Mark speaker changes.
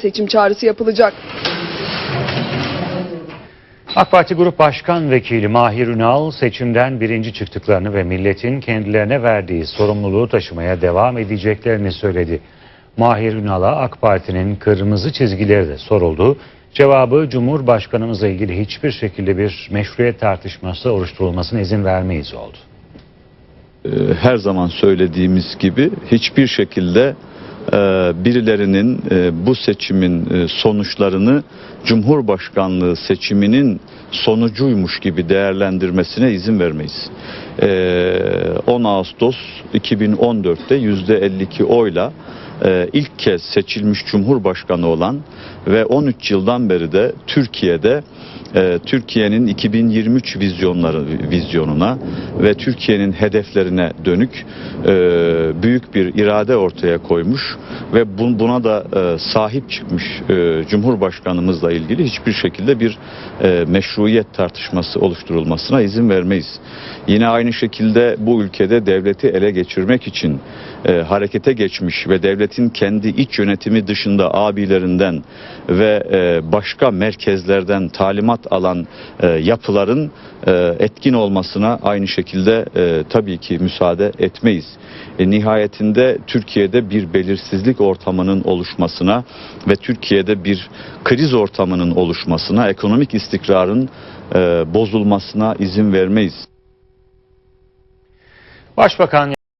Speaker 1: seçim çağrısı yapılacak.
Speaker 2: AK Parti Grup Başkan Vekili Mahir Ünal seçimden birinci çıktıklarını ve milletin kendilerine verdiği sorumluluğu taşımaya devam edeceklerini söyledi. Mahir Ünal'a AK Parti'nin kırmızı çizgileri de soruldu. Cevabı Cumhurbaşkanımızla ilgili hiçbir şekilde bir meşruiyet tartışması oluşturulmasına izin vermeyiz oldu.
Speaker 3: Ee, her zaman söylediğimiz gibi hiçbir şekilde birilerinin e, bu seçimin e, sonuçlarını Cumhurbaşkanlığı seçiminin sonucuymuş gibi değerlendirmesine izin vermeyiz. Ee, 10 Ağustos 2014'te %52 oyla e, ilk kez seçilmiş Cumhurbaşkanı olan ve 13 yıldan beri de Türkiye'de e, Türkiye'nin 2023 vizyonları vizyonuna ve Türkiye'nin hedeflerine dönük e, büyük bir irade ortaya koymuş ve bun- buna da e, sahip çıkmış Cumhurbaşkanımızla ilgili hiçbir şekilde bir meşruiyet tartışması oluşturulmasına izin vermeyiz. Yine aynı şekilde bu ülkede devleti ele geçirmek için harekete geçmiş ve devletin kendi iç yönetimi dışında abilerinden ve e, başka merkezlerden talimat alan e, yapıların e, etkin olmasına aynı şekilde tabii ki müsaade etmeyiz. Nihayetinde Türkiye'de bir belirsizlik ortamının oluşmasına ve Türkiye'de bir kriz ortamının oluşmasına, ekonomik istikrarın bozulmasına izin vermeyiz.
Speaker 2: Başbakan